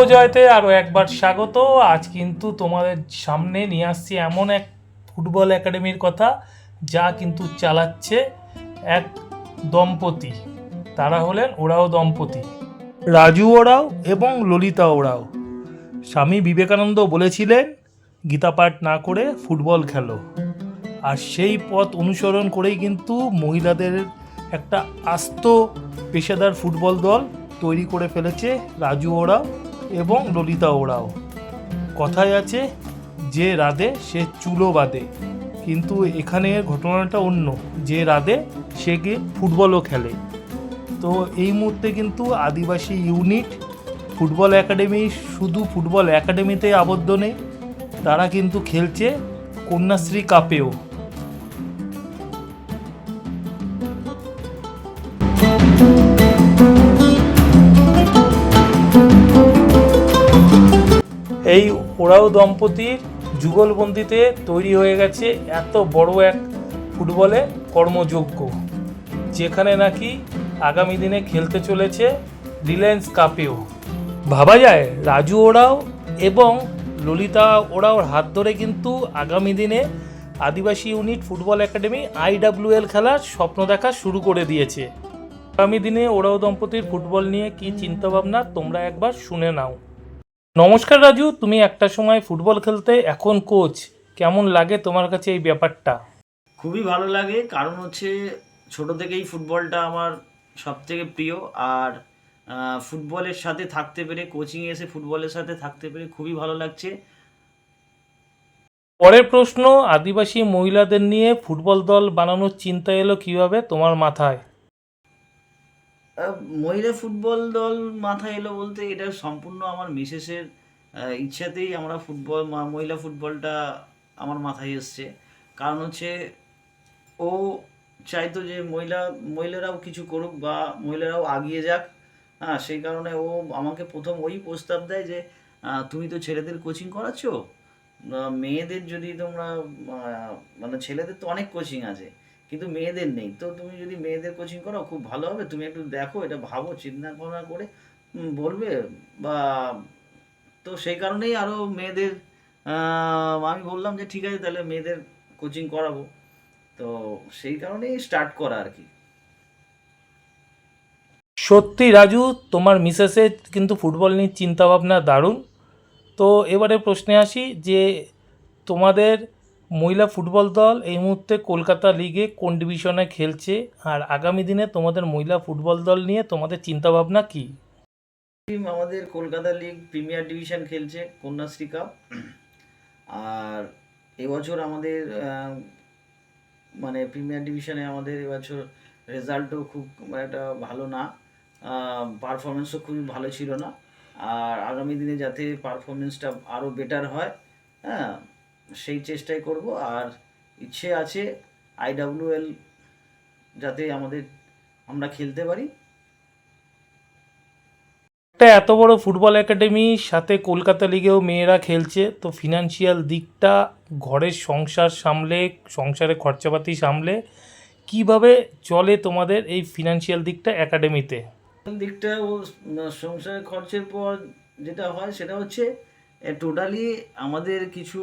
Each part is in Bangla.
বঙ্গজয়তে আরও একবার স্বাগত। আজ কিন্তু তোমাদের সামনে নিয়ে আসছি এমন এক ফুটবল একাডেমির কথা, যা কিন্তু চালাচ্ছে এক দম্পতি। তারা হলেন ওরাও দম্পতি। রাজু ওরাও এবং ললিতা ওরাও। স্বামী বিবেকানন্দ বলেছিলেন গীতাপাঠ না করে ফুটবল খেলো। আর সেই পথ অনুসরণ করেই কিন্তু মহিলাদের একটা আস্ত পেশাদার ফুটবল দল তৈরি করে ফেলেছে রাজু ওরাও। এবং ললিতা ওরাও। কথায় আছে, যে রাধে সে চুলো বাঁধে। কিন্তু এখানে ঘটনাটা অন্য, যে রাধে সে গিয়ে ফুটবলও খেলে। তো এই মুহূর্তে কিন্তু আদিবাসী ইউনিট ফুটবল একাডেমি শুধু ফুটবল একাডেমিতে আবদ্ধ নেই, তারা কিন্তু খেলছে কন্যাশ্রী কাপেও। এই ওরাও দম্পতির যুগলবন্দিতে তৈরি হয়ে গেছে এত বড় এক ফুটবলে কর্মযোগ্য, যেখানে নাকি আগামী দিনে খেলতে চলেছে রিলায়েন্স কাপেও। ভাবা যায়, রাজু ওরাও এবং ললিতা ওরাওর হাত ধরে কিন্তু আগামী দিনে Adivasi unit football academy IWL খেলার স্বপ্ন দেখা শুরু করে দিয়েছে। আগামী দিনে ওরাও দম্পতির ফুটবল নিয়ে কি চিন্তাভাবনা তোমরা একবার শুনে নাও। নমস্কার রাজু তুমি একটা সময় ফুটবল খেলতে এখন কোচ কেমন লাগে তোমার কাছে এই ব্যাপারটা? খুবই ভালো লাগে কারণ হচ্ছে ছোট থেকেই ফুটবলটা আমার সব থেকে প্রিয় আর ফুটবলের সাথে থাকতে পেরে কোচিংয়ে এসে ফুটবলের সাথে থাকতে পেরে খুবই ভালো লাগছে। পরের প্রশ্ন আদিবাসী মহিলাদের নিয়ে ফুটবল দল বানানোর চিন্তা এলো কীভাবে তোমার মাথায়? মহিলা ফুটবল দল মাথায় এলো বলতে এটা সম্পূর্ণ আমার মিসেসের ইচ্ছাতেই আমরা ফুটবল মহিলা ফুটবলটা আমার মাথায় এসছে। কারণ হচ্ছে ও চাইতো যে মহিলা, মহিলারাও কিছু করুক বা মহিলারাও আগিয়ে যাক। হ্যাঁ সেই কারণে ও আমাকে প্রথম ওই প্রস্তাব দেয় যে তুমি তো ছেলেদের কোচিং করাচ্ছ। মেয়েদের যদি তোমরা মানে ছেলেদের তো অনেক কোচিং আছে। কিন্তু মেয়েদের নেই। তো তুমি যদি মেয়েদের কোচিং করো, খুব ভালো হবে। তুমি একটু দেখো, এটা ভাবো, চিন্তা ভাবনা করে বলবে। বা, তো সেই কারণেই আরও মেয়েদের আমি বললাম যে ঠিক আছে, তাহলে মেয়েদের কোচিং করাবো। তো সেই কারণেই স্টার্ট করা আর কি। সত্যি রাজু, তোমার মিসেসের কিন্তু ফুটবল নিয়ে চিন্তাভাবনা দারুণ। তো এবারে প্রশ্নে আসি যে তোমাদের মহিলা ফুটবল দল এই মুহূর্তে কলকাতা লিগে কোন ডিভিশনে খেলছে? আর আগামী দিনে তোমাদের মহিলা ফুটবল দল নিয়ে তোমাদের চিন্তাভাবনা কী? টিম আমাদের কলকাতা লিগ প্রিমিয়ার ডিভিশন খেলছে, কন্যাশ্রী কাপ। আর এবছর আমাদের মানে প্রিমিয়ার ডিভিশনে আমাদের এবছর রেজাল্টও খুব একটা ভালো না। পারফরমেন্সও খুবই ভালো ছিল না। আর আগামী দিনে যাতে পারফরমেন্সটা আরও বেটার হয় হ্যাঁ সেই চেষ্টাই করব। আর ইচ্ছে আছে আইডাব্লিউএল যাতে আমাদের আমরা খেলতে পারি। একটা এত বড় ফুটবল একাডেমির সাথে কলকাতা লিগেও মেয়েরা খেলছে। তো ফিনান্সিয়াল দিকটা ঘরের সংসার সামলে সংসারে খরচাপাতি সামলে কীভাবে চলে তোমাদের এই ফিনান্সিয়াল দিকটা একাডেমিতে? দিকটা ও সংসারের খরচের পর যেটা হয় সেটা হচ্ছে টোটালি আমাদের কিছু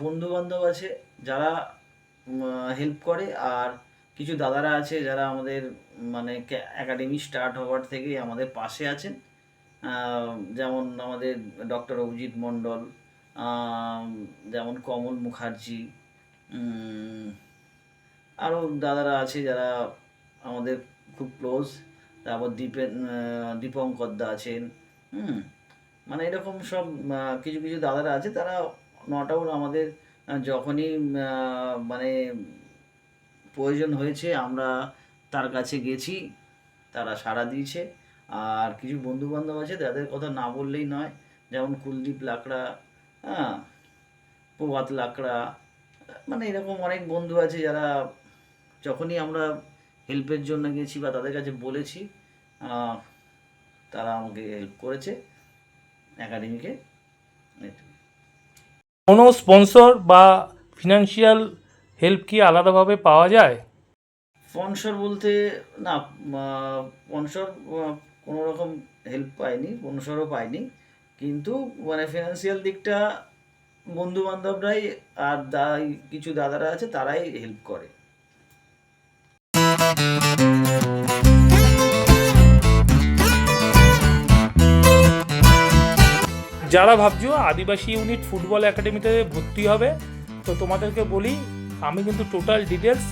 বন্ধু বান্ধব আছে যারা হেল্প করে আর কিছু দাদারা আছে যারা আমাদের মানে একাডেমি স্টার্ট হওয়ার থেকেই আমাদের পাশে আছেন। যেমন আমাদের ডক্টর অভিজিৎ মণ্ডল যেমন কমল মুখার্জি আরও দাদারা আছে যারা আমাদের খুব ক্লোজ তারপর দীপেন দীপঙ্কর দা আছেন, হুম। মানে এরকম সব কিছু কিছু দাদারা আছে, তারা নট আউট আমাদের যখনই মানে প্রয়োজন হয়েছে আমরা তার কাছে গেছি, তারা সাড়া দিয়েছে। আর কিছু বন্ধু বান্ধব আছে তাদের কথা না বললেই নয়, যেমন কুলদীপ লাকড়া হ্যাঁ প্রভাত লাকড়া মানে এরকম অনেক বন্ধু আছে যারা যখনই আমরা হেল্পের জন্য গেছি বা তাদের কাছে বলেছি তারা আমাকে হেল্প করেছে। একাডেমিকে কোনো স্পন্সর বা ফিনান্সিয়াল হেল্প কি আলাদাভাবে পাওয়া যায়? স্পন্সর বলতে না স্পন্সর কোনো রকম হেল্প পাইনি স্পন্সরও পাইনি। কিন্তু মানে ফিনান্সিয়াল দিকটা বন্ধু বান্ধবরাই আর দা কিছু দাদারা আছে তারাই হেল্প করে। যারা ভাবছ আদিবাসী ইউনিট ফুটবল একাডেমিতে ভর্তি হবে, তো তোমাদেরকে বলি, আমি কিন্তু টোটাল ডিটেলস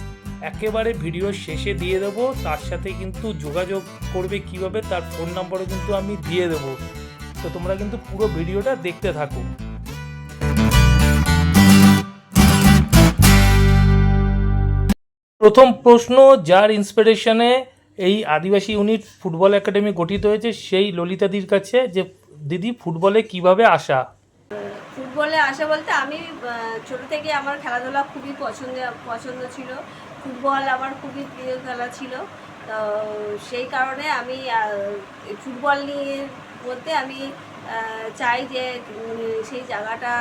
একেবারে ভিডিও শেষে দিয়ে দেবো। তার সাথে কিন্তু যোগাযোগ করবে কীভাবে, তার ফোন নাম্বারও কিন্তু আমি দিয়ে দেবো। তো তোমরা কিন্তু পুরো ভিডিওটা দেখতে থাকো। প্রথম প্রশ্ন, যার ইন্সপিরেশনে এই আদিবাসী ইউনিট ফুটবল একাডেমি গঠিত হয়েছে, সেই ললিতাদির কাছে, যে দিদি, ফুটবলে কীভাবে আসা? ফুটবলে আসা বলতে আমি ছোট থেকে আমার খেলাধুলা খুবই পছন্দ পছন্দ ছিল। ফুটবল আমার খুবই প্রিয় খেলা ছিল। তো সেই কারণে আমি ফুটবল নিয়ে বলতে আমি চাই যে সেই জায়গাটা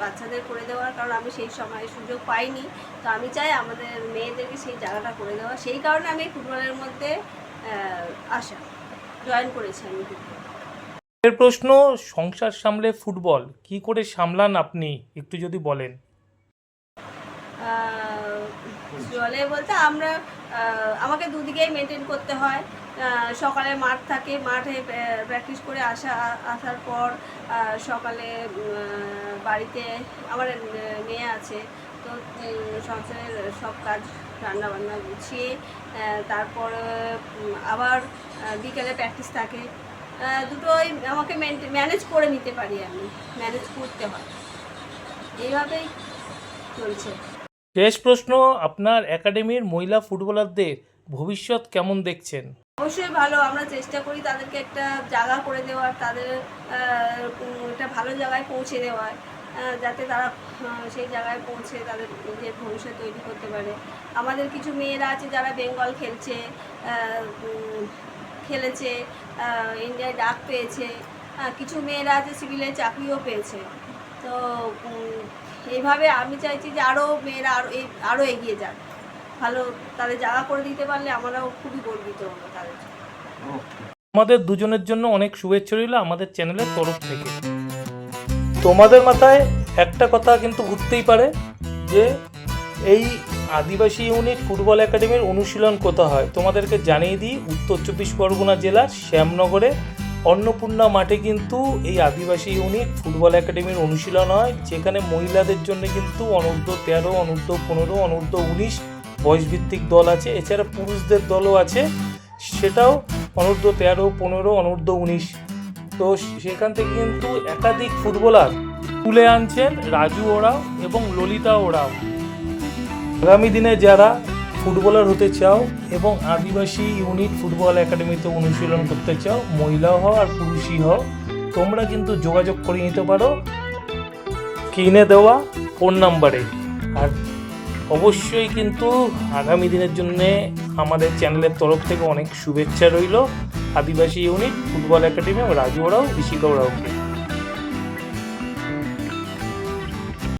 বাচ্চাদের করে দেওয়ার, কারণ আমি সেই সময় সুযোগ পাইনি। তো আমি চাই আমাদের মেয়েদেরকে সেই জায়গাটা করে দেওয়া। সেই কারণে আমি ফুটবলের মধ্যে আসা, জয়েন করেছি আমি ফুটবল। এর প্রশ্ন, সংসার সামলে ফুটবল, কি করে সামলান আপনি? একটু যদি বলেন। জলে বলতে আমরা আমাকে দুদিকেই মেনটেন করতে হয়। সকালে মাঠ থাকে, মাঠে প্র্যাকটিস করে আসা আসার পর সকালে বাড়িতে আমার মেয়ে আছে, তো সংসারের সব কাজ, রান্নাবান্না গুছিয়ে তারপর আবার বিকেলে প্র্যাকটিস থাকে। দুটোই আমাকে ম্যানেজ করে নিতে পারি আমি ম্যানেজ করতে হয়। এইভাবেই চলছে। শেষ প্রশ্ন আপনার একাডেমির মহিলা ফুটবলারদের ভবিষ্যৎ কেমন দেখছেন? অবশ্যই ভালো আমরা চেষ্টা করি তাদেরকে একটা জায়গা করে দেওয়ার তাদের একটা ভালো জায়গায় পৌঁছে দেওয়ার। যাতে তারা সেই জায়গায় পৌঁছে তাদের নিজের ভবিষ্যৎ তৈরি করতে পারে। আমাদের কিছু মেয়েরা আছে যারা বেঙ্গল খেলছে খেলেছে ইন্ডিয়ায় ডাক পেয়েছে। কিছু মেয়েরা আছে সিভিলে চাকরিও পেয়েছে। তো এইভাবে আমি চাইছি যে আরও মেয়েরা আরও আরও এগিয়ে যাক। ভালো তাদের জায়গা করে দিতে পারলে আমরাও খুবই গর্বিত হব তাদের আমাদের দুজনের জন্য অনেক শুভেচ্ছা রইল আমাদের চ্যানেলের তরফ থেকে। তোমাদের মাথায় একটা কথা কিন্তু ঘুরতেই পারে, যে এই আদিবাসী ইউনিট ফুটবল একাডেমির অনুশীলন কোথা হয়? তোমাদেরকে জানিয়ে দিই, উত্তর চব্বিশ পরগনা জেলার শ্যামনগরে অন্নপূর্ণা মাঠে কিন্তু এই আদিবাসী ইউনিট ফুটবল একাডেমির অনুশীলন হয়, যেখানে মহিলাদের জন্য কিন্তু অনূর্ধ্ব তেরো, অনূর্ধ্ব পনেরো, অনূর্ধ্ব উনিশ বয়সভিত্তিক দল আছে। এছাড়া পুরুষদের দলও আছে। সেটাও অনূর্ধ্ব তেরো, পনেরো, অনূর্ধ্ব উনিশ তো সেখান থেকে কিন্তু একাধিক ফুটবলার তুলে আনছেন রাজু ওরাও এবং ললিতা ওরাও। আগামী দিনে যারা ফুটবলার হতে চাও এবং আদিবাসী ইউনিট ফুটবল একাডেমিতে অনুশীলন করতে চাও, মহিলা হও আর পুরুষই হও, তোমরা কিন্তু যোগাযোগ করে নিতে পারো কিনে দেওয়া ফোন নাম্বারে। আর অবশ্যই কিন্তু আগামী দিনের জন্যে আমাদের চ্যানেলের তরফ থেকে অনেক শুভেচ্ছা রইল। আদিবাসী ইউনিট ফুটবল একাডেমি এবং রাজু ওরাও ঋষিকা ওরাওকে